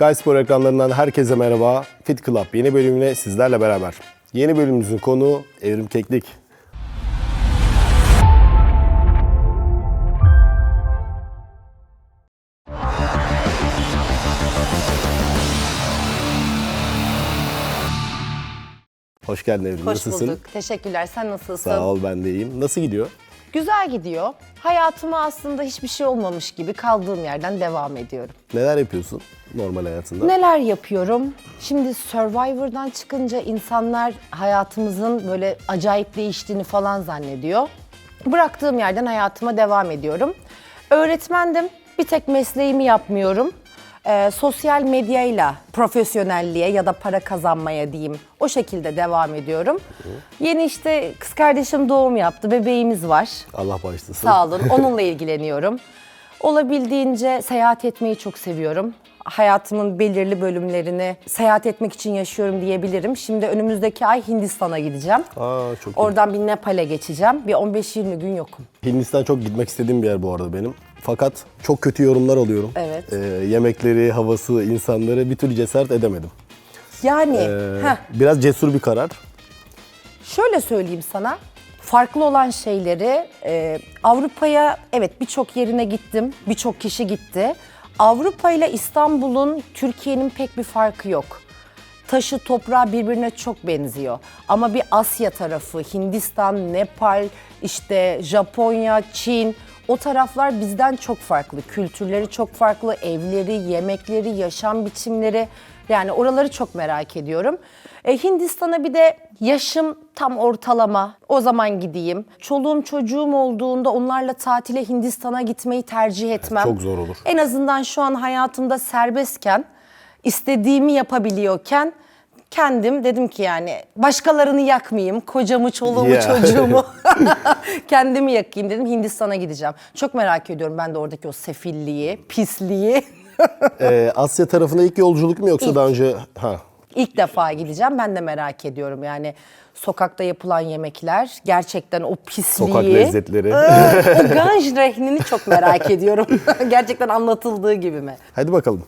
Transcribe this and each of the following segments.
Sky Spor ekranlarından herkese merhaba. Fit Club yeni bölümüne sizlerle beraber. Yeni bölümümüzün konuğu Evrim Keklik. Hoş geldin Evrim. Hoş Nasılsın? bulduk. Teşekkürler. Sen nasılsın? Sağ ol ben de iyiyim. Nasıl gidiyor? Güzel gidiyor. Hayatıma aslında hiçbir şey olmamış gibi kaldığım yerden devam ediyorum. Neler yapıyorsun normal hayatında? Neler yapıyorum? Şimdi Survivor'dan çıkınca insanlar hayatımızın böyle acayip değiştiğini falan zannediyor. Bıraktığım yerden hayatıma devam ediyorum. Öğretmendim. Bir tek mesleğimi yapmıyorum. Ee, sosyal medyayla profesyonelliğe ya da para kazanmaya diyeyim o şekilde devam ediyorum. Yeni işte kız kardeşim doğum yaptı, bebeğimiz var. Allah bağışlasın. Sağ olun. Onunla ilgileniyorum. Olabildiğince seyahat etmeyi çok seviyorum. Hayatımın belirli bölümlerini seyahat etmek için yaşıyorum diyebilirim. Şimdi önümüzdeki ay Hindistan'a gideceğim. Aa çok iyi. Oradan bir Nepal'e geçeceğim. Bir 15-20 gün yokum. Hindistan çok gitmek istediğim bir yer bu arada benim. Fakat çok kötü yorumlar alıyorum. Evet. Ee, yemekleri, havası, insanları bir türlü cesaret edemedim. Yani Ee, heh, biraz cesur bir karar. şöyle söyleyeyim sana. Farklı olan şeyleri e, Avrupa'ya evet birçok yerine gittim. Birçok kişi gitti. Avrupa ile İstanbul'un Türkiye'nin pek bir farkı yok. Taşı toprağı birbirine çok benziyor. Ama bir Asya tarafı, Hindistan, Nepal, işte Japonya, Çin o taraflar bizden çok farklı. Kültürleri çok farklı, evleri, yemekleri, yaşam biçimleri. Yani oraları çok merak ediyorum. E, Hindistan'a bir de yaşım tam ortalama. O zaman gideyim. Çoluğum çocuğum olduğunda onlarla tatile Hindistan'a gitmeyi tercih etmem. Çok zor olur. En azından şu an hayatımda serbestken, istediğimi yapabiliyorken kendim dedim ki yani başkalarını yakmayayım, kocamı, çoluğumu, Yeah. çocuğumu kendimi yakayım dedim Hindistan'a gideceğim. Çok merak ediyorum ben de oradaki o sefilliği, pisliği. Ee, Asya tarafına ilk yolculuk mu yoksa daha önce? Ha. İlk defa gideceğim. Ben de merak ediyorum yani sokakta yapılan yemekler, gerçekten o pisliği. Sokak lezzetleri. o ganj rehnini çok merak ediyorum. gerçekten anlatıldığı gibi mi? Hadi bakalım.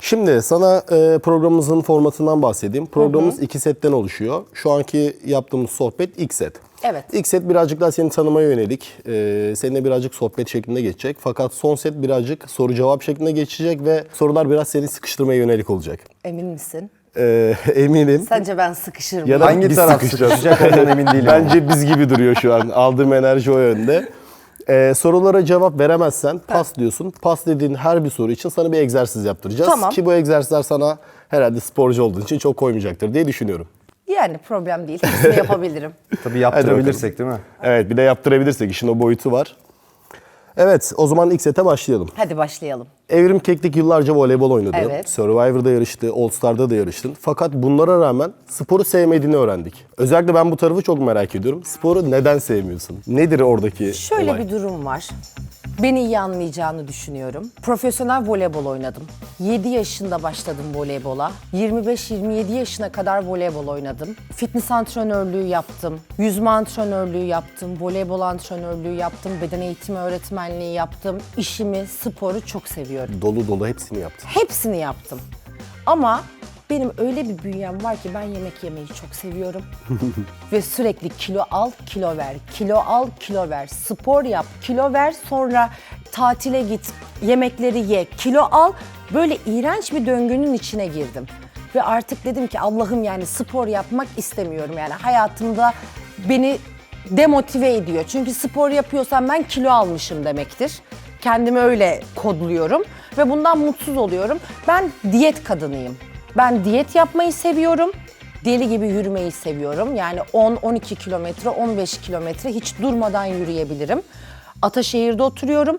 Şimdi sana e, programımızın formatından bahsedeyim. Programımız iki setten oluşuyor. Şu anki yaptığımız sohbet ilk set. Evet. İlk set birazcık daha seni tanımaya yönelik. E, seninle birazcık sohbet şeklinde geçecek. Fakat son set birazcık soru cevap şeklinde geçecek ve sorular biraz seni sıkıştırmaya yönelik olacak. Emin misin? E, eminim. Sence ben sıkışır mıyım? Ya da Hangi biz taraf sıkışacak ondan emin değilim. Bence biz gibi duruyor şu an. Aldığım enerji o yönde. Ee, sorulara cevap veremezsen pas diyorsun. Pas dediğin her bir soru için sana bir egzersiz yaptıracağız. Tamam. Ki bu egzersizler sana herhalde sporcu olduğun için çok koymayacaktır diye düşünüyorum. Yani problem değil. Hepsini yapabilirim. Tabii yaptırabilirsek değil mi? Evet bir de yaptırabilirsek işin o boyutu var. Evet o zaman ilk sete başlayalım. Hadi başlayalım. Evrim Keklik yıllarca voleybol oynadı. Evet. Survivor'da yarıştı, All Star'da da yarıştın. Fakat bunlara rağmen sporu sevmediğini öğrendik. Özellikle ben bu tarafı çok merak ediyorum. Sporu neden sevmiyorsun? Nedir oradaki Şöyle olay? bir durum var. Beni iyi anlayacağını düşünüyorum. Profesyonel voleybol oynadım. 7 yaşında başladım voleybola. 25-27 yaşına kadar voleybol oynadım. Fitness antrenörlüğü yaptım. Yüzme antrenörlüğü yaptım. Voleybol antrenörlüğü yaptım. Beden eğitimi öğretmenliği yaptım. İşimi, sporu çok seviyorum. Dolu dolu hepsini yaptın. Hepsini yaptım. Ama benim öyle bir bünyem var ki ben yemek yemeyi çok seviyorum. Ve sürekli kilo al, kilo ver, kilo al, kilo ver, spor yap, kilo ver, sonra tatile git, yemekleri ye, kilo al. Böyle iğrenç bir döngünün içine girdim. Ve artık dedim ki Allah'ım yani spor yapmak istemiyorum. Yani hayatımda beni demotive ediyor. Çünkü spor yapıyorsam ben kilo almışım demektir. Kendimi öyle kodluyorum ve bundan mutsuz oluyorum. Ben diyet kadınıyım. Ben diyet yapmayı seviyorum. Deli gibi yürümeyi seviyorum. Yani 10-12 kilometre, 15 kilometre hiç durmadan yürüyebilirim. Ataşehir'de oturuyorum.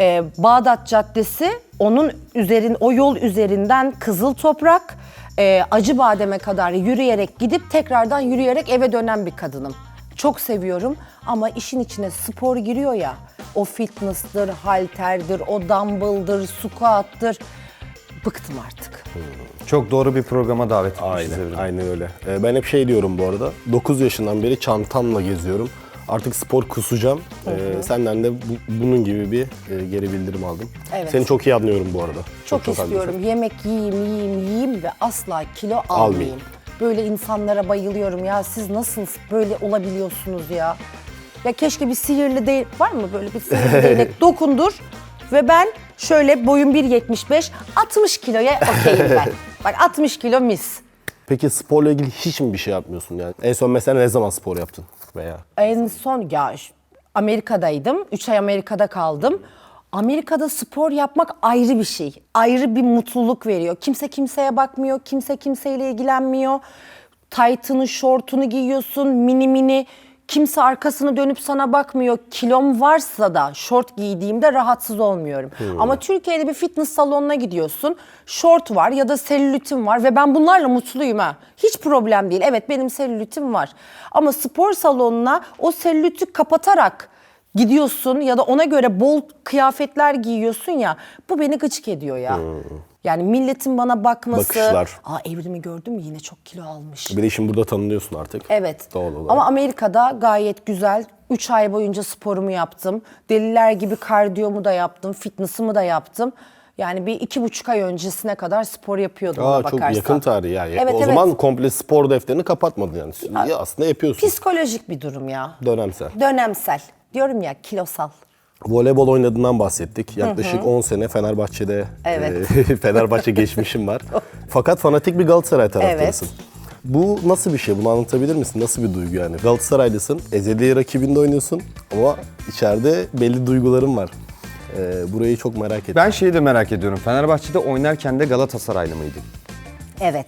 Ee, Bağdat Caddesi, onun üzerin, o yol üzerinden Kızıl Toprak, e, Acıbadem'e kadar yürüyerek gidip tekrardan yürüyerek eve dönen bir kadınım. Çok seviyorum ama işin içine spor giriyor ya. O fitness'tır, halterdir, o dumbbell'dır, squat'tır. Bıktım artık. Çok doğru bir programa davet etmişiz Aynen, Evrim. aynen öyle. Ee, ben hep şey diyorum bu arada. 9 yaşından beri çantamla geziyorum. Artık spor kusacağım. Ee, senden de bu- bunun gibi bir e, geri bildirim aldım. Evet. Seni çok iyi anlıyorum bu arada. Çok, istiyorum. Yemek yiyeyim, yiyeyim, yiyeyim ve asla kilo almayayım. Almayayım. Böyle insanlara bayılıyorum ya. Siz nasıl böyle olabiliyorsunuz ya? Ya keşke bir sihirli değil var mı böyle bir sihirli değnek dokundur ve ben şöyle boyum 1.75 60 kiloya okeyim ben. Bak 60 kilo mis. Peki sporla ilgili hiç mi bir şey yapmıyorsun yani? En son mesela ne zaman spor yaptın? Veya En son ya Amerika'daydım. 3 ay Amerika'da kaldım. Amerika'da spor yapmak ayrı bir şey. Ayrı bir mutluluk veriyor. Kimse kimseye bakmıyor. Kimse kimseyle ilgilenmiyor. Taytını, şortunu giyiyorsun. Mini mini. Kimse arkasını dönüp sana bakmıyor. Kilom varsa da şort giydiğimde rahatsız olmuyorum. Ama Türkiye'de bir fitness salonuna gidiyorsun. Şort var ya da selülitim var ve ben bunlarla mutluyum ha. Hiç problem değil. Evet benim selülitim var. Ama spor salonuna o selüliti kapatarak gidiyorsun ya da ona göre bol kıyafetler giyiyorsun ya. Bu beni gıcık ediyor ya. Yani milletin bana bakması. Bakışlar. Aa evrimi gördün mü yine çok kilo almış. bir de şimdi burada tanınıyorsun artık. Evet. Doğal olarak. Ama Amerika'da gayet güzel. 3 ay boyunca sporumu yaptım. Deliler gibi kardiyomu da yaptım. Fitness'ımı da yaptım. Yani bir iki buçuk ay öncesine kadar spor yapıyordum Aa, çok bakarsan. yakın tarih yani. Evet, o evet. zaman komple spor defterini kapatmadın yani. Ya aslında yapıyorsun. Psikolojik bir durum ya. Dönemsel. Dönemsel. Diyorum ya kilosal. Voleybol oynadığından bahsettik. Yaklaşık 10 sene Fenerbahçe'de Evet. e, Fenerbahçe geçmişim var. Fakat fanatik bir Galatasaray taraftarısın. Bu nasıl bir şey? Bunu anlatabilir misin? Nasıl bir duygu yani? Galatasaraylısın, ezeli rakibinde oynuyorsun ama içeride belli duyguların var. E, burayı çok merak ettim. Ben şeyi de merak ediyorum. Fenerbahçe'de oynarken de Galatasaraylı mıydın? Evet.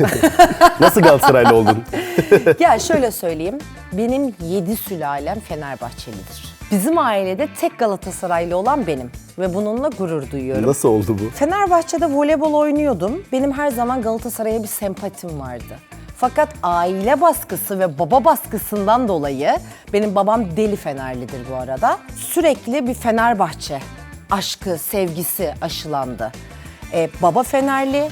Nasıl Galatasaraylı oldun? ya şöyle söyleyeyim. Benim yedi sülalem Fenerbahçelidir. Bizim ailede tek Galatasaraylı olan benim. Ve bununla gurur duyuyorum. Nasıl oldu bu? Fenerbahçe'de voleybol oynuyordum. Benim her zaman Galatasaray'a bir sempatim vardı. Fakat aile baskısı ve baba baskısından dolayı benim babam deli Fenerlidir bu arada. Sürekli bir Fenerbahçe aşkı, sevgisi aşılandı. Ee, baba Fenerli,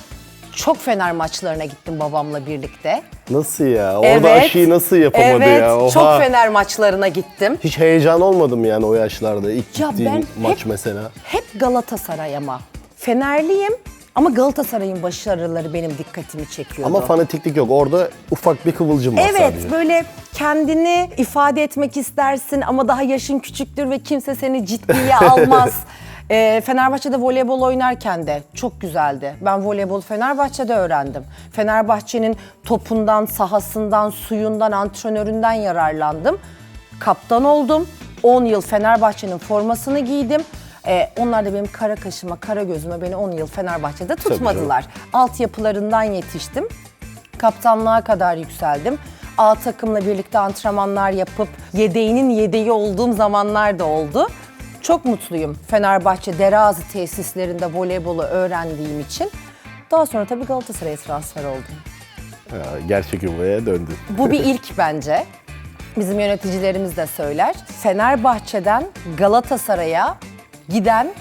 çok Fener maçlarına gittim babamla birlikte. Nasıl ya? Orada aşıyı nasıl yapamadı evet, ya? Oha. çok Fener maçlarına gittim. Hiç heyecan olmadım yani o yaşlarda. İlk Ya gittiğin ben maç hep- mesela. Hep Galatasaray ama. Fenerliyim ama Galatasaray'ın başarıları benim dikkatimi çekiyordu. Ama fanatiklik yok. Orada ufak bir kıvılcım var Evet sadece. böyle kendini ifade etmek istersin ama daha yaşın küçüktür ve kimse seni ciddiye almaz. Ee, Fenerbahçe'de voleybol oynarken de çok güzeldi. Ben voleybol Fenerbahçe'de öğrendim. Fenerbahçe'nin topundan, sahasından, suyundan, antrenöründen yararlandım. Kaptan oldum. 10 yıl Fenerbahçe'nin formasını giydim. Ee, onlar da benim kara kaşıma, kara gözüme beni 10 yıl Fenerbahçe'de tutmadılar. Altyapılarından yetiştim. Kaptanlığa kadar yükseldim. A takımla birlikte antrenmanlar yapıp yedeğinin yedeği olduğum zamanlar da oldu. Çok mutluyum Fenerbahçe Derazi tesislerinde voleybolu öğrendiğim için. Daha sonra tabii Galatasaray'a transfer oldum. Ya, gerçek yuvaya döndü. Bu bir ilk bence. Bizim yöneticilerimiz de söyler. Fenerbahçe'den Galatasaray'a giden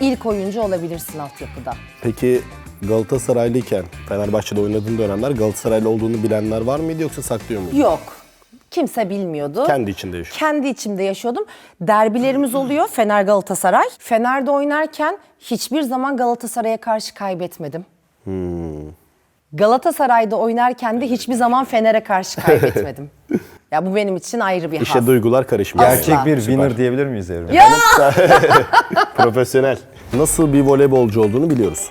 ilk oyuncu olabilirsin altyapıda. Peki Galatasaraylıyken Fenerbahçe'de oynadığın dönemler Galatasaraylı olduğunu bilenler var mıydı yoksa saklıyor muydun? Yok. Kimse bilmiyordu. Kendi içinde yaşıyor. Kendi içimde yaşıyordum. Derbilerimiz oluyor Fener Galatasaray. Fener'de oynarken hiçbir zaman Galatasaray'a karşı kaybetmedim. Galatasaray'da oynarken de hiçbir zaman Fener'e karşı kaybetmedim. ya bu benim için ayrı bir İşte haz. duygular karışmış. Asla. Gerçek bir winner diyebilir miyiz Evrim? Ya! Profesyonel. Nasıl bir voleybolcu olduğunu biliyoruz.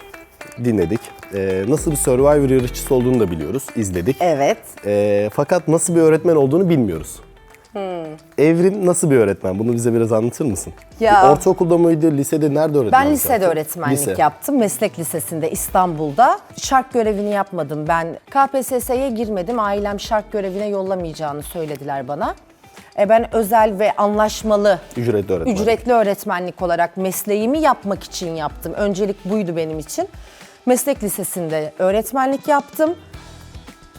Dinledik. Ee, nasıl bir Survivor yarışçısı olduğunu da biliyoruz. izledik. Evet. Ee, fakat nasıl bir öğretmen olduğunu bilmiyoruz. Evrim nasıl bir öğretmen? Bunu bize biraz anlatır mısın? Ya- Ortaokulda mıydı, lisede nerede öğretmenlik Ben lisede yaptın? öğretmenlik Lise. yaptım. Meslek Lisesi'nde İstanbul'da. Şark görevini yapmadım. Ben KPSS'ye girmedim. Ailem şark görevine yollamayacağını söylediler bana. E ben özel ve anlaşmalı Ücretli öğretmen. ücretli öğretmenlik olarak mesleğimi yapmak için yaptım. Öncelik buydu benim için. Meslek lisesinde öğretmenlik yaptım.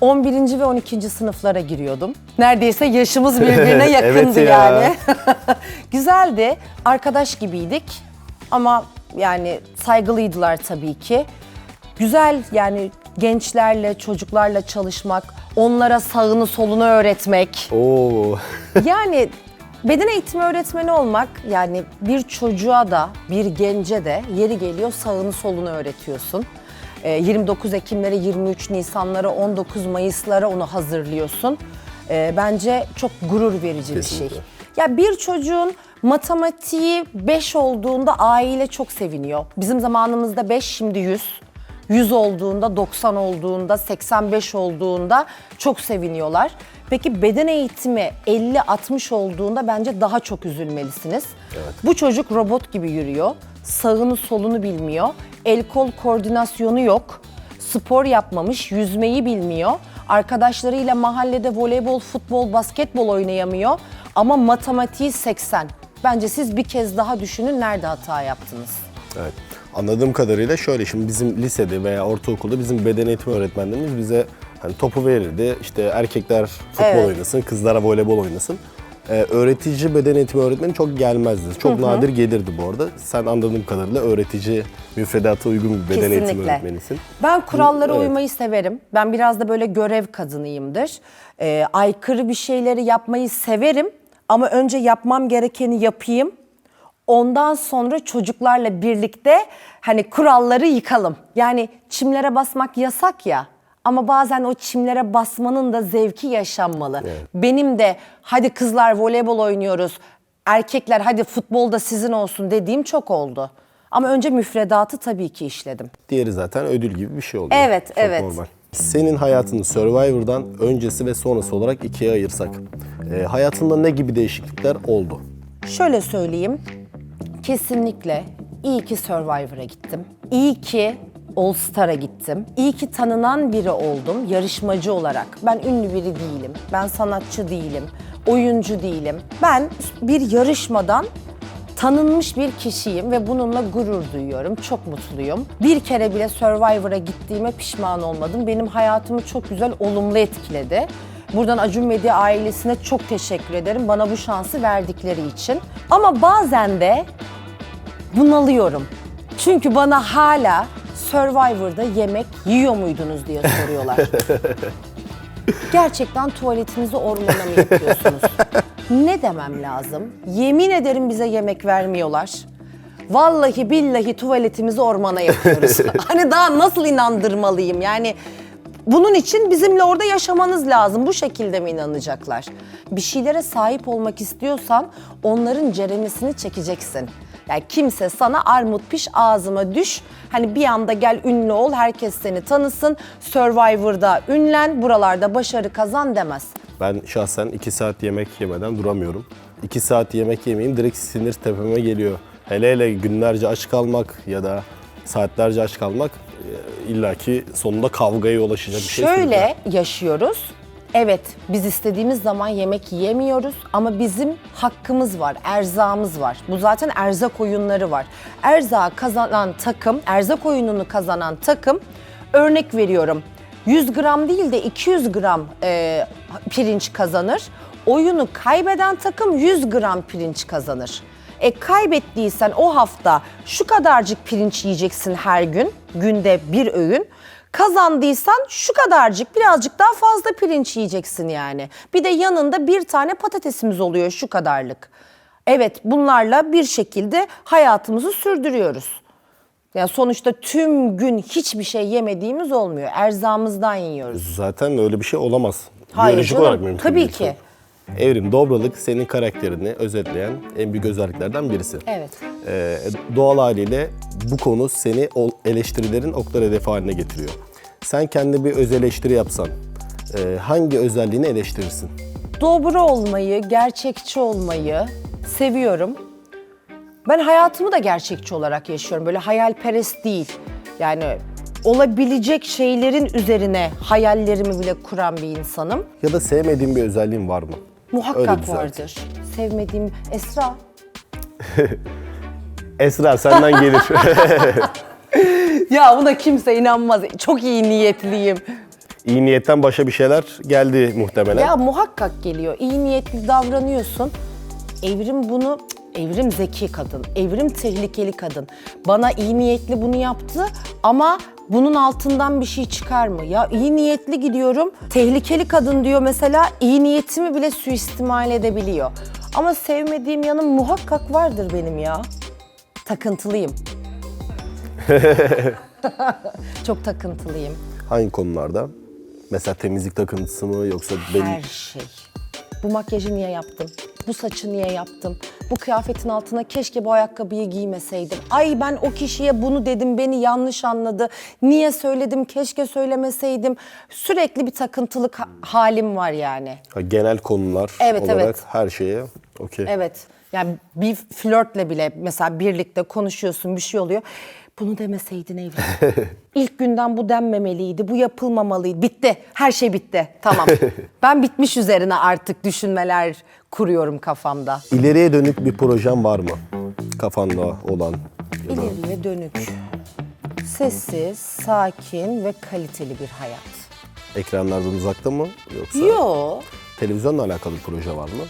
11. ve 12. sınıflara giriyordum. Neredeyse yaşımız birbirine yakındı Evet ya. yani. Güzeldi. Arkadaş gibiydik. Ama yani saygılıydılar tabii ki. Güzel yani gençlerle, çocuklarla çalışmak, onlara sağını solunu öğretmek. Oo. Yani beden eğitimi öğretmeni olmak yani bir çocuğa da bir gence de yeri geliyor sağını solunu öğretiyorsun. Ee, 29 Ekimlere, 23 Nisanlara, 19 Mayıslara onu hazırlıyorsun. Ee, bence çok gurur verici bir şey. Kesinlikle. Ya bir çocuğun matematiği 5 olduğunda aile çok seviniyor. Bizim zamanımızda 5 şimdi 100. 100 olduğunda, 90 olduğunda, 85 olduğunda çok seviniyorlar. Peki beden eğitimi 50-60 olduğunda bence daha çok üzülmelisiniz. Bu çocuk robot gibi yürüyor. Sağını solunu bilmiyor. El kol koordinasyonu yok. Spor yapmamış, yüzmeyi bilmiyor. Arkadaşlarıyla mahallede voleybol, futbol, basketbol oynayamıyor. Ama matematiği 80. Bence siz bir kez daha düşünün nerede hata yaptınız. Evet. Anladığım kadarıyla şöyle şimdi bizim lisede veya ortaokulda bizim beden eğitimi öğretmenlerimiz bize hani topu verirdi. İşte erkekler futbol Evet. oynasın, kızlara voleybol oynasın. Ee, öğretici beden eğitimi öğretmeni çok gelmezdi. Çok nadir gelirdi bu arada. Sen anladığım kadarıyla öğretici müfredata uygun bir beden eğitimi Kesinlikle. öğretmenisin. Ben kurallara Evet. uymayı severim. Ben biraz da böyle görev kadınıyımdır. Ee, aykırı bir şeyleri yapmayı severim ama önce yapmam gerekeni yapayım. Ondan sonra çocuklarla birlikte hani kuralları yıkalım. Yani çimlere basmak yasak ya. Ama bazen o çimlere basmanın da zevki yaşanmalı. Benim de hadi kızlar voleybol oynuyoruz, erkekler hadi futbolda sizin olsun dediğim çok oldu. Ama önce müfredatı tabii ki işledim. Diğeri zaten ödül gibi bir şey oluyor. Evet, Çok evet. normal. Senin hayatını Survivor'dan öncesi ve sonrası olarak ikiye ayırsak. e, hayatında ne gibi değişiklikler oldu? Şöyle söyleyeyim. Kesinlikle iyi ki Survivor'a gittim. İyi ki All Star'a gittim. İyi ki tanınan biri oldum yarışmacı olarak. Ben ünlü biri değilim. Ben sanatçı değilim. Oyuncu değilim. Ben bir yarışmadan tanınmış bir kişiyim ve bununla gurur duyuyorum. Çok mutluyum. Bir kere bile Survivor'a gittiğime pişman olmadım. Benim hayatımı çok güzel, olumlu etkiledi. Buradan Acun Medya ailesine çok teşekkür ederim bana bu şansı verdikleri için. Ama bazen de bunalıyorum. Çünkü bana hala Survivor'da yemek yiyor muydunuz diye soruyorlar. Gerçekten tuvaletinizi ormana mı yapıyorsunuz? ne demem lazım? Yemin ederim bize yemek vermiyorlar. Vallahi billahi tuvaletimizi ormana yapıyoruz. hani daha nasıl inandırmalıyım? Yani bunun için bizimle orada yaşamanız lazım. Bu şekilde mi inanacaklar? Bir şeylere sahip olmak istiyorsan onların ceremesini çekeceksin. Yani kimse sana armut piş ağzıma düş. Hani bir anda gel ünlü ol, herkes seni tanısın. Survivor'da ünlen, buralarda başarı kazan demez. Ben şahsen 2 saat yemek yemeden duramıyorum. 2 saat yemek yemeyeyim direkt sinir tepeme geliyor. Hele hele günlerce aç kalmak ya da saatlerce aç kalmak e, illaki sonunda kavgaya yol açacak bir şey. Şöyle yaşıyoruz. Evet, biz istediğimiz zaman yemek yiyemiyoruz ama bizim hakkımız var, erzağımız var. Bu zaten erzak oyunları var. Erzağı kazanan takım, erzak oyununu kazanan takım, örnek veriyorum, 100 gram değil de 200 gram e, pirinç kazanır. Oyunu kaybeden takım 100 gram pirinç kazanır. E kaybettiysen o hafta şu kadarcık pirinç yiyeceksin her gün, günde bir öğün. Kazandıysan şu kadarcık birazcık daha fazla pirinç yiyeceksin yani. Bir de yanında bir tane patatesimiz oluyor şu kadarlık. Evet bunlarla bir şekilde hayatımızı sürdürüyoruz. Yani sonuçta tüm gün hiçbir şey yemediğimiz olmuyor. Erzağımızdan yiyoruz. Zaten öyle bir şey olamaz. Hayır Biyolojik canım, olarak mümkün tabii değil. ki. Evrim Dobralık senin karakterini özetleyen en büyük özelliklerden birisi. Evet. Ee, doğal haliyle bu konu seni eleştirilerin oklar hedefi haline getiriyor. Sen kendi bir öz eleştiri yapsan e, hangi özelliğini eleştirirsin? Dobra olmayı, gerçekçi olmayı seviyorum. Ben hayatımı da gerçekçi olarak yaşıyorum. Böyle hayalperest değil. Yani olabilecek şeylerin üzerine hayallerimi bile kuran bir insanım. Ya da sevmediğin bir özelliğin var mı? Muhakkak vardır. Sevmediğim Esra. Esra senden gelir. Ya buna kimse inanmaz. Çok iyi niyetliyim. İyi niyetten başa bir şeyler geldi muhtemelen. Ya muhakkak geliyor. İyi niyetli davranıyorsun. Evrim bunu Evrim zeki kadın, Evrim tehlikeli kadın. Bana iyi niyetli bunu yaptı ama Bunun altından bir şey çıkar mı? Ya iyi niyetli gidiyorum. Tehlikeli kadın diyor mesela iyi niyetimi bile suistimal edebiliyor. Ama sevmediğim yanım muhakkak vardır benim ya. Takıntılıyım. Çok takıntılıyım. Hangi konularda? Mesela temizlik takıntısı mı yoksa belli... Her şey. Bu makyajı niye yaptım? Bu saçı niye yaptım? Bu kıyafetin altına keşke bu ayakkabıyı giymeseydim. Ay ben o kişiye bunu dedim, beni yanlış anladı. Niye söyledim, keşke söylemeseydim. Sürekli bir takıntılık ha- halim var yani. Ha, genel konular Evet, olarak evet. her şeye okey. Evet. Yani bir flörtle bile mesela birlikte konuşuyorsun, bir şey oluyor. Bunu demeseydin evladım. İlk günden bu denmemeliydi, bu yapılmamalıydı. Bitti, her şey bitti. Tamam. ben bitmiş üzerine artık düşünmeler kuruyorum kafamda. İleriye dönük bir projem var mı? Kafanda olan ya da İleriye dönük. Sessiz, sakin ve kaliteli bir hayat. ekranlardan uzakta mı yoksa Yo, televizyonla alakalı bir proje var mı?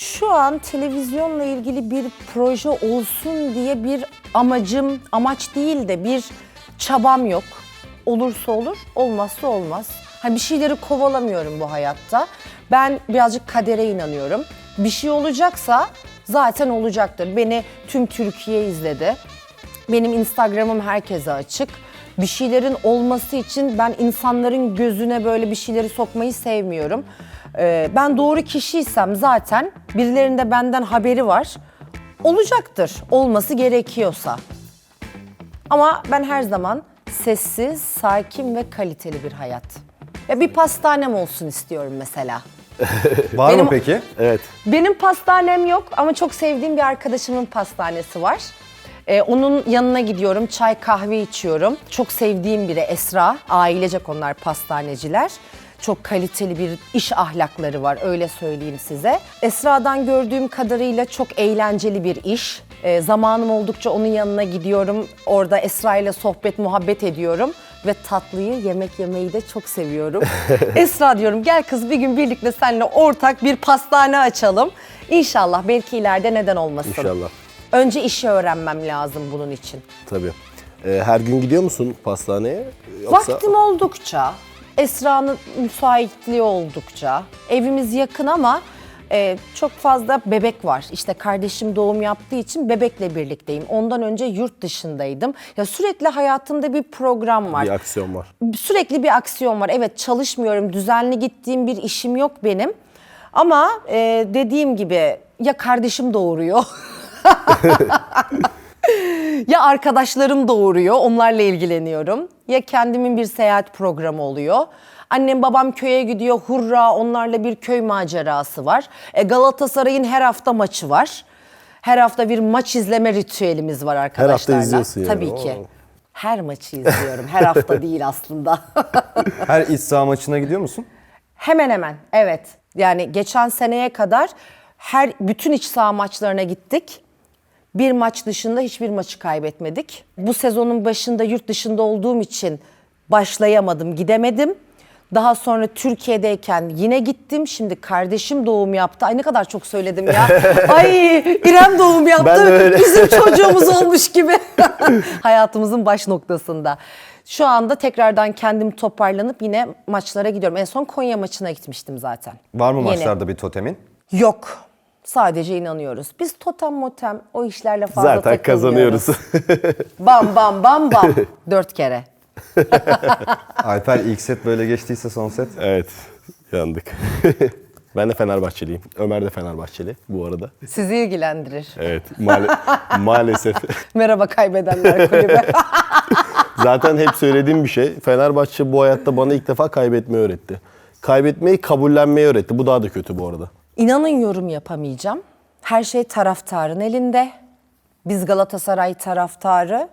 Şu an televizyonla ilgili bir proje olsun diye bir amacım, amaç değil de bir çabam yok. Olursa olur, olmazsa olmaz. Hani bir şeyleri kovalamıyorum bu hayatta. Ben birazcık kadere inanıyorum. Bir şey olacaksa zaten olacaktır. Beni tüm Türkiye izledi. Benim Instagram'ım herkese açık. Bir şeylerin olması için ben insanların gözüne böyle bir şeyleri sokmayı sevmiyorum. Ee, ben doğru kişiysem zaten birilerinde benden haberi var. Olacaktır olması gerekiyorsa. Ama ben her zaman sessiz, sakin ve kaliteli bir hayat. Ya bir pastanem olsun istiyorum mesela. Var Benim- mı peki? Evet. Benim pastanem yok ama çok sevdiğim bir arkadaşımın pastanesi var. Ee, onun yanına gidiyorum, çay kahve içiyorum. Çok sevdiğim biri Esra. Ailecek onlar pastaneciler. Çok kaliteli bir iş ahlakları var öyle söyleyeyim size. Esra'dan gördüğüm kadarıyla çok eğlenceli bir iş. Ee, zamanım oldukça onun yanına gidiyorum. Orada Esra ile sohbet, muhabbet ediyorum. Ve tatlıyı, yemek yemeyi de çok seviyorum. Esra diyorum gel kız bir gün birlikte seninle ortak bir pastane açalım. İnşallah belki ileride neden olmasın. İnşallah. Önce işi öğrenmem lazım bunun için. Tabii. Ee, her gün gidiyor musun pastaneye? Yoksa Vaktim oldukça, Esra'nın müsaitliği oldukça, evimiz yakın ama e, çok fazla bebek var. İşte kardeşim doğum yaptığı için bebekle birlikteyim. Ondan önce yurt dışındaydım. Ya sürekli hayatımda bir program var. bir aksiyon var. Sürekli bir aksiyon var. Evet çalışmıyorum, düzenli gittiğim bir işim yok benim. Ama e, dediğim gibi ya kardeşim doğuruyor. ya arkadaşlarım doğuruyor, onlarla ilgileniyorum. Ya kendimin bir seyahat programı oluyor. Annem babam köye gidiyor, hurra onlarla bir köy macerası var. E, Galatasaray'ın her hafta maçı var. Her hafta bir maç izleme ritüelimiz var arkadaşlarla. izliyorsun yani, Tabii ki. oo. Her maçı izliyorum. Her hafta değil aslında. Her iç saha maçına gidiyor musun? Hemen hemen evet. Yani geçen seneye kadar her bütün iç saha maçlarına gittik. Bir maç dışında hiçbir maçı kaybetmedik. Bu sezonun başında yurt dışında olduğum için başlayamadım, gidemedim. Daha sonra Türkiye'deyken yine gittim. Şimdi kardeşim doğum yaptı. Ay ne kadar çok söyledim ya. Ay İrem doğum yaptı. Bizim çocuğumuz olmuş gibi. Hayatımızın baş noktasında. Şu anda tekrardan kendim toparlanıp yine maçlara gidiyorum. En son Konya maçına gitmiştim zaten. Var mı Yeni. maçlarda bir totemin? Yok. Sadece inanıyoruz. Biz totem motem o işlerle fazla Zaten takılmıyoruz. kazanıyoruz. Bam bam bam bam. Dört kere. Alper ilk set böyle geçtiyse son set. evet. Yandık. ben de Fenerbahçeliyim. Ömer de Fenerbahçeli bu arada. Sizi ilgilendirir. Evet. maal- maalesef. Merhaba kaybedenler kulübü. Zaten hep söylediğim bir şey. Fenerbahçe bu hayatta bana ilk defa kaybetmeyi öğretti. Kaybetmeyi kabullenmeyi öğretti. Bu daha da kötü bu arada. İnanın yorum yapamayacağım. Her şey taraftarın elinde. Biz Galatasaray taraftarı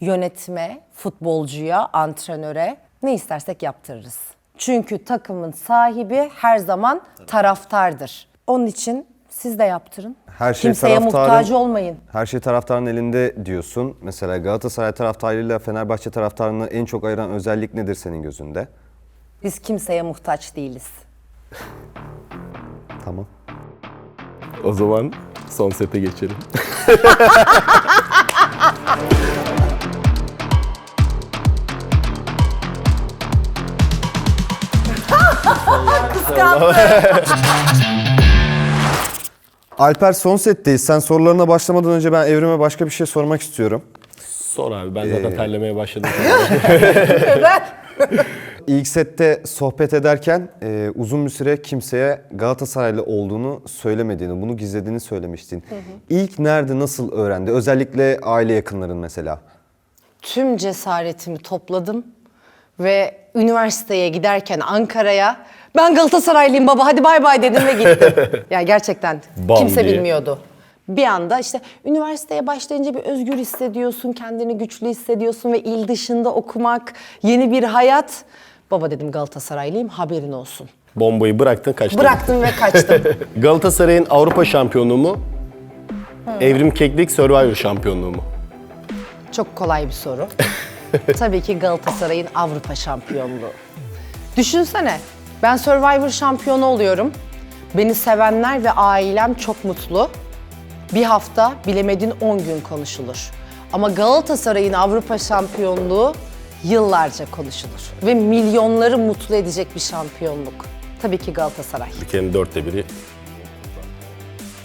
yönetime, futbolcuya, antrenöre ne istersek yaptırırız. Çünkü takımın sahibi her zaman taraftardır. Onun için siz de yaptırın. Her şey Kimseye taraftarın- muhtaç olmayın. Her şey taraftarın elinde diyorsun. Mesela Galatasaray taraftarıyla Fenerbahçe taraftarını en çok ayıran özellik nedir senin gözünde? Biz kimseye muhtaç değiliz. Tamam. O zaman son sete geçelim. Alper son setteyiz. Sen sorularına başlamadan önce ben Evrim'e başka bir şey sormak istiyorum. Sor abi ben zaten ee, terlemeye başladım. Neden? İlk sette sohbet ederken e, uzun bir süre kimseye Galatasaraylı olduğunu söylemediğini, bunu gizlediğini söylemiştin. İlk nerede, nasıl öğrendi? Özellikle aile yakınların mesela. Tüm cesaretimi topladım ve üniversiteye giderken Ankara'ya ben Galatasaraylıyım baba hadi bay bay dedim ve gittim. ya gerçekten Bam kimse diye. bilmiyordu. Bir anda işte üniversiteye başlayınca bir özgür hissediyorsun, kendini güçlü hissediyorsun ve il dışında okumak, yeni bir hayat. Baba dedim Galatasaraylıyım haberin olsun. Bombayı bıraktın kaçtın. Bıraktım ve kaçtım. Galatasaray'ın Avrupa şampiyonluğu mu? Evrim Keklik Survivor şampiyonluğu mu? Çok kolay bir soru. Tabii ki Galatasaray'ın Avrupa şampiyonluğu. Düşünsene, ben Survivor şampiyonu oluyorum. Beni sevenler ve ailem çok mutlu. Bir hafta bilemedin 10 gün konuşulur. Ama Galatasaray'ın Avrupa şampiyonluğu yıllarca konuşulur. Ve milyonları mutlu edecek bir şampiyonluk. Tabii ki Galatasaray. Ülkenin dörtte biri.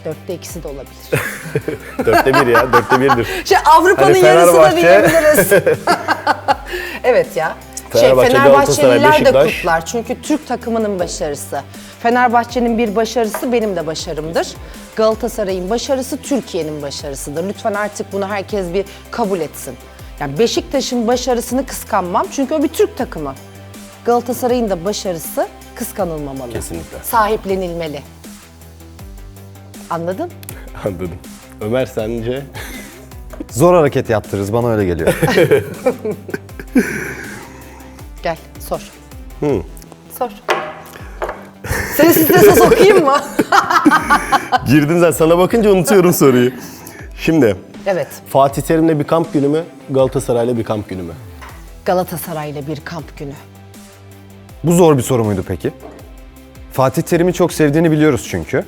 Dörtte ikisi de olabilir. Dörtte bir ya, dörtte birdir. Şey Avrupa'nın Hani yarısı da diyebiliriz. evet ya. Şey, Fenerbahçe, Fenerbahçeliler de kutlar çünkü Türk takımının başarısı. Fenerbahçe'nin bir başarısı benim de başarımdır. Galatasaray'ın başarısı Türkiye'nin başarısıdır. Lütfen artık bunu herkes bir kabul etsin. Yani Beşiktaş'ın başarısını kıskanmam çünkü o bir Türk takımı. Galatasaray'ın da başarısı kıskanılmamalı. Kesinlikle. Sahiplenilmeli. Anladın? Anladım. Ömer sence? Zor hareket yaptırırız, bana öyle geliyor. Gel sor. Sor. Seni strese sokayım mı? Girdin sen sana bakınca unutuyorum soruyu. Şimdi evet. Fatih Terim'le bir kamp günü mü? Galatasaray'la bir kamp günü mü? Galatasaray'la bir kamp günü. Bu zor bir soru muydu peki? Fatih Terim'i çok sevdiğini biliyoruz çünkü.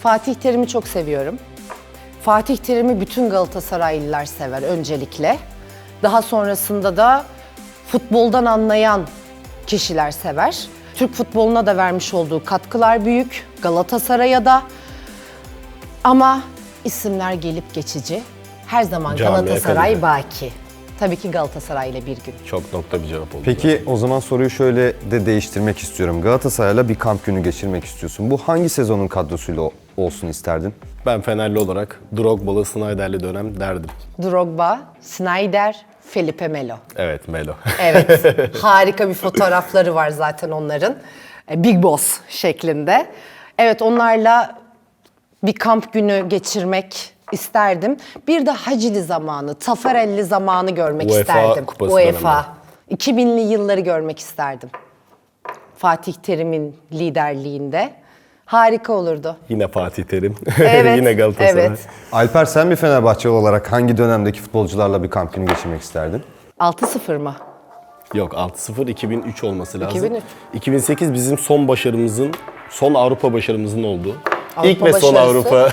Fatih Terim'i çok seviyorum. Fatih Terim'i bütün Galatasaraylılar sever öncelikle. Daha sonrasında da futboldan anlayan kişiler sever. Türk futboluna da vermiş olduğu katkılar büyük. Galatasaray'a da. Ama isimler gelip geçici. Her zaman Camiye Galatasaray kalacak. baki. Tabii ki Galatasaray ile bir gün. Çok nokta bir cevap oldu. Peki o zaman soruyu şöyle de değiştirmek istiyorum. Galatasaray'la bir kamp günü geçirmek istiyorsun. Bu hangi sezonun kadrosuyla olsun isterdin? Ben Fenerli olarak Drogba'lı Snyder'li dönem derdim. Drogba, Snyder, Felipe Melo. Evet Melo. Evet, harika bir fotoğrafları var zaten onların. E, Big Boss şeklinde. Evet, onlarla bir kamp günü geçirmek isterdim. Bir de Hacili zamanı, Tafarelli zamanı görmek UEFA isterdim. kupası UEFA. 2000'li yılları görmek isterdim. Fatih Terim'in liderliğinde. Harika olurdu. Yine Fatih Terim. Evet, Yine Galatasaray. evet. Alper sen bir Fenerbahçeli olarak hangi dönemdeki futbolcularla bir kamp günü geçirmek isterdin? 6-0 mı? Yok 6-0 2003 olması lazım. 2003. 2008 bizim son başarımızın, son Avrupa başarımızın olduğu. Avrupa İlk ve son başarısı. Avrupa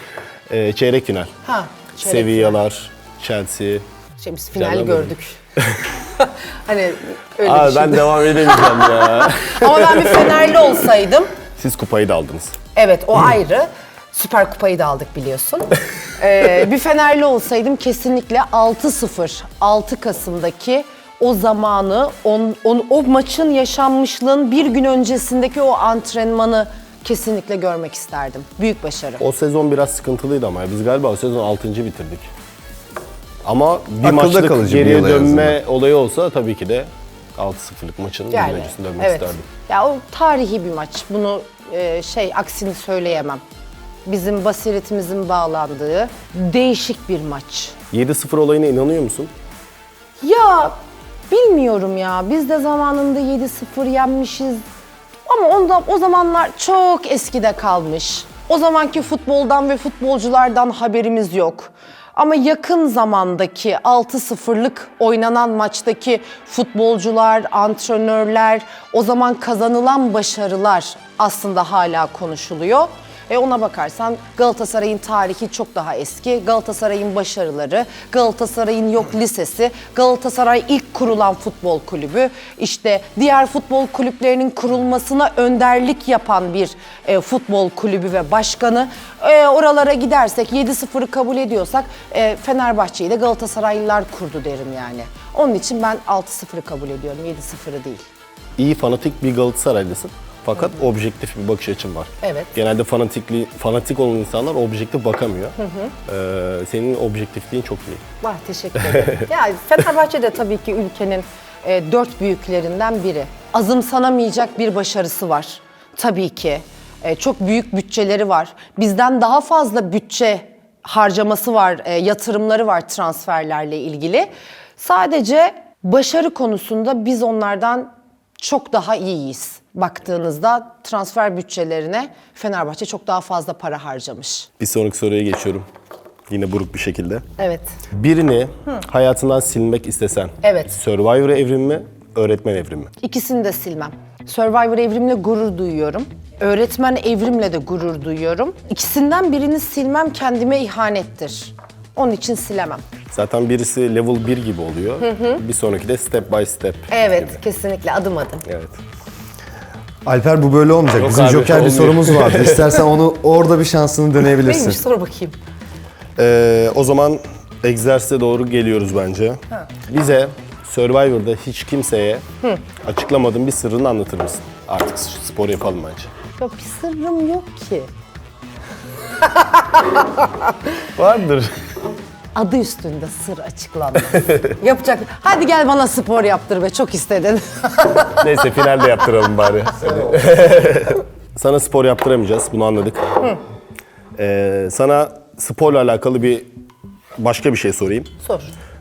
e, çeyrek final. Ha, çeyrek Sevillalar, Chelsea. Şey, biz finali Canım gördük. hani öyle Aa, düşün. ben devam edemeyeceğim ya. Ama ben bir Fenerli olsaydım, Siz kupayı da aldınız. evet o ayrı. Süper Kupayı da aldık biliyorsun. Ee, bir Fenerli olsaydım kesinlikle 6-0, 6 Kasım'daki o zamanı, on, on- o maçın yaşanmışlığın bir gün öncesindeki o antrenmanı kesinlikle görmek isterdim. Büyük başarı. O sezon biraz sıkıntılıydı ama biz galiba o sezon 6. bitirdik. Ama bir Akılda maçlık kalıcı bir geriye yıl en dönme olayı olsa tabii ki de 6-0'lık maçın Yani öncesine dönmek evet. isterdim. Ya o tarihi bir maç. Bunu e, şey aksini söyleyemem. Bizim basiretimizin bağlandığı değişik bir maç. 7-0 olayına inanıyor musun? Ya bilmiyorum ya. Biz de zamanında 7-0 yenmişiz. Ama onda o zamanlar çok eskide kalmış. O zamanki futboldan ve futbolculardan haberimiz yok. Ama yakın zamandaki 6-0'lık oynanan maçtaki futbolcular, antrenörler, o zaman kazanılan başarılar aslında hala konuşuluyor. E ona bakarsan Galatasaray'ın tarihi çok daha eski. Galatasaray'ın başarıları, Galatasaray'ın yok lisesi, Galatasaray ilk kurulan futbol kulübü, işte diğer futbol kulüplerinin kurulmasına önderlik yapan bir e, futbol kulübü ve başkanı. E, oralara gidersek 7-0'ı kabul ediyorsak e, Fenerbahçe'yi de Galatasaraylılar kurdu derim yani. Onun için ben 6-0'ı kabul ediyorum, 7-0'ı değil. İyi fanatik bir Galatasaraylısın. Fakat objektif bir bakış açın var. Evet. Genelde fanatikli, fanatik olan insanlar objektif bakamıyor. Ee, senin objektifliğin çok iyi. Var teşekkür ederim. yani Fenerbahçe de tabii ki ülkenin e, dört büyüklerinden biri. Azımsanamayacak bir başarısı var. Tabii ki. E, çok büyük bütçeleri var. Bizden daha fazla bütçe harcaması var, e, yatırımları var transferlerle ilgili. Sadece başarı konusunda biz onlardan çok daha iyiyiz. Baktığınızda transfer bütçelerine Fenerbahçe çok daha fazla para harcamış. Bir sonraki soruya geçiyorum. Yine buruk bir şekilde. Evet. Birini hayatından silmek istesen. Evet. Survivor evrimi mi, öğretmen evrimi mi? İkisini de silmem. Survivor evrimle gurur duyuyorum. Öğretmen evrimle de gurur duyuyorum. İkisinden birini silmem kendime ihanettir. Onun için silemem. Zaten birisi level 1 gibi oluyor. Bir sonraki de step by step. Evet, gibi. kesinlikle adım adım. Evet. Alper bu böyle olmayacak. Yok Bizim abi, Joker bir olmuyor. sorumuz vardı. İstersen onu orada bir şansını Neymiş deneyebilirsin. sor bakayım. Ee, o zaman egzersize doğru geliyoruz bence. Bize Survivor'da hiç kimseye açıklamadığın bir sırrını anlatır mısın? Artık spor yapalım bence. Ya bir sırrım yok ki. Vardır. Adı üstünde sır açıklanmaz. Yapacak. Hadi gel bana spor yaptır be çok istedin. Neyse finalde yaptıralım bari. sana spor yaptıramayacağız, bunu anladık. Ee, sana sporla alakalı bir başka bir şey sorayım. Sor.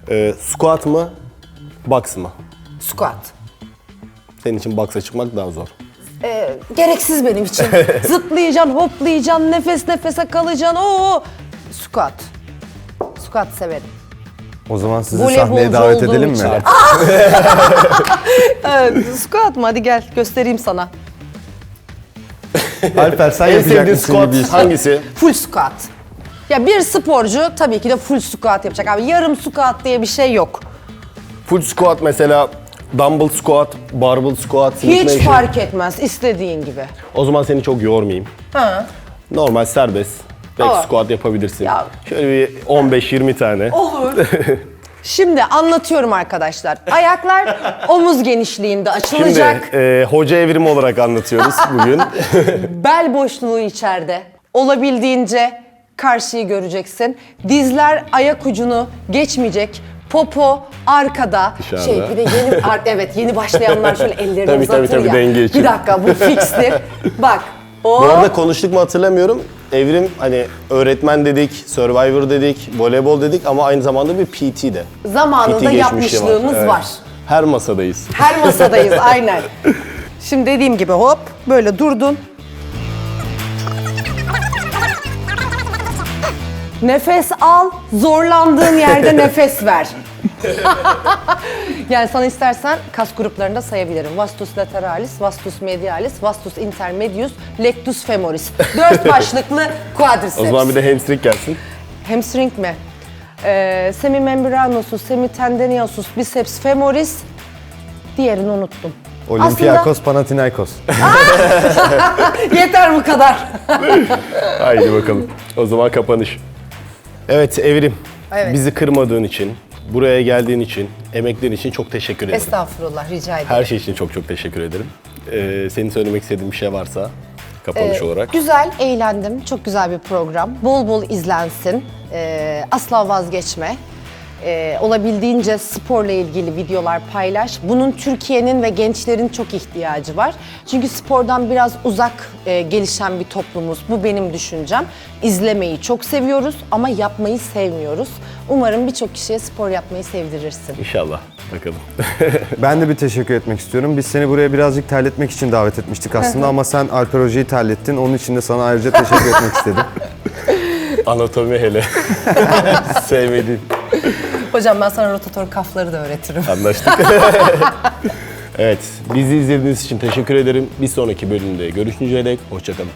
Ee, squat mı, box mı? Squat. Senin için box'a çıkmak daha zor. Ee, gereksiz benim için. Zıplayacaksın, hoplayacaksın, nefes nefese kalacaksın. Oo. Squat. Squat severim. O zaman sizi Voleybolcu sahneye davet olduğum edelim mi? için. Evet, squat mı? Hadi gel göstereyim sana. Alper sen En yapacak sevdiğin gibi squat hangisi? Full squat. Ya bir sporcu tabii ki de full squat yapacak abi. Yarım squat diye bir şey yok. Full squat mesela dumbbell squat, barbell squat, Hiç fark etmez istediğin gibi. O zaman seni çok yormayayım. Ha. Normal serbest back Aa. squat yapabilirsin. Ya. Şöyle bir 15-20 tane. Olur. Şimdi anlatıyorum arkadaşlar. Ayaklar omuz genişliğinde Şimdi açılacak. e, hoca evrimi olarak anlatıyoruz bugün. Bel boşluğu içeride. Olabildiğince karşıyı göreceksin. Dizler ayak ucunu geçmeyecek. Popo arkada. Dışarıda. Şey bir de yeni ar- evet yeni başlayanlar şöyle ellerini Tabii, uzatır tabii, tabii, ya. denge için. Bir dakika bu fikstir. Bak. O Bu arada konuştuk mu hatırlamıyorum. Evrim hani öğretmen dedik, survivor dedik, voleybol dedik ama aynı zamanda bir PT de. zamanında geçmişi yapmışlığımız Evet. var. Her masadayız. Her masadayız aynen. Şimdi dediğim gibi hop böyle durdun. Nefes al, zorlandığın yerde nefes ver. yani sana istersen kas gruplarında sayabilirim. Vastus lateralis, vastus medialis, vastus intermedius, lectus femoris. Dört başlıklı quadriceps. O zaman bir de hamstring gelsin. Hamstring mi? Ee, semimembranosus, semitendinosus, biceps femoris. Diğerini unuttum. Olympiakos Panathinaikos. Aslında yeter bu kadar. Haydi bakalım. O zaman kapanış. Evet Evrim. Evet. Bizi kırmadığın için, buraya geldiğin için, emeklerin için çok teşekkür ederim. Estağfurullah rica ederim. Her şey için çok çok teşekkür ederim. Ee, senin söylemek istediğin bir şey varsa kapanış Ee, olarak. Güzel, eğlendim. Çok güzel bir program. Bol bol izlensin. Ee, asla vazgeçme. Ee, olabildiğince sporla ilgili videolar paylaş. Bunun Türkiye'nin ve gençlerin çok ihtiyacı var. Çünkü spordan biraz uzak e, gelişen bir toplumuz. Bu benim düşüncem. İzlemeyi çok seviyoruz ama yapmayı sevmiyoruz. Umarım birçok kişiye spor yapmayı sevdirirsin. İnşallah. Bakalım. Ben de bir teşekkür etmek istiyorum. Biz seni buraya birazcık terletmek için davet etmiştik aslında ama sen Alper Hoca'yı terlettin. Onun için de sana ayrıca teşekkür etmek istedim. Anatomi hele. Sevmediğim. Hocam ben sana rotator kafları da öğretirim. Anlaştık. evet, bizi izlediğiniz için teşekkür ederim. Bir sonraki bölümde görüşünceye dek hoşçakalın.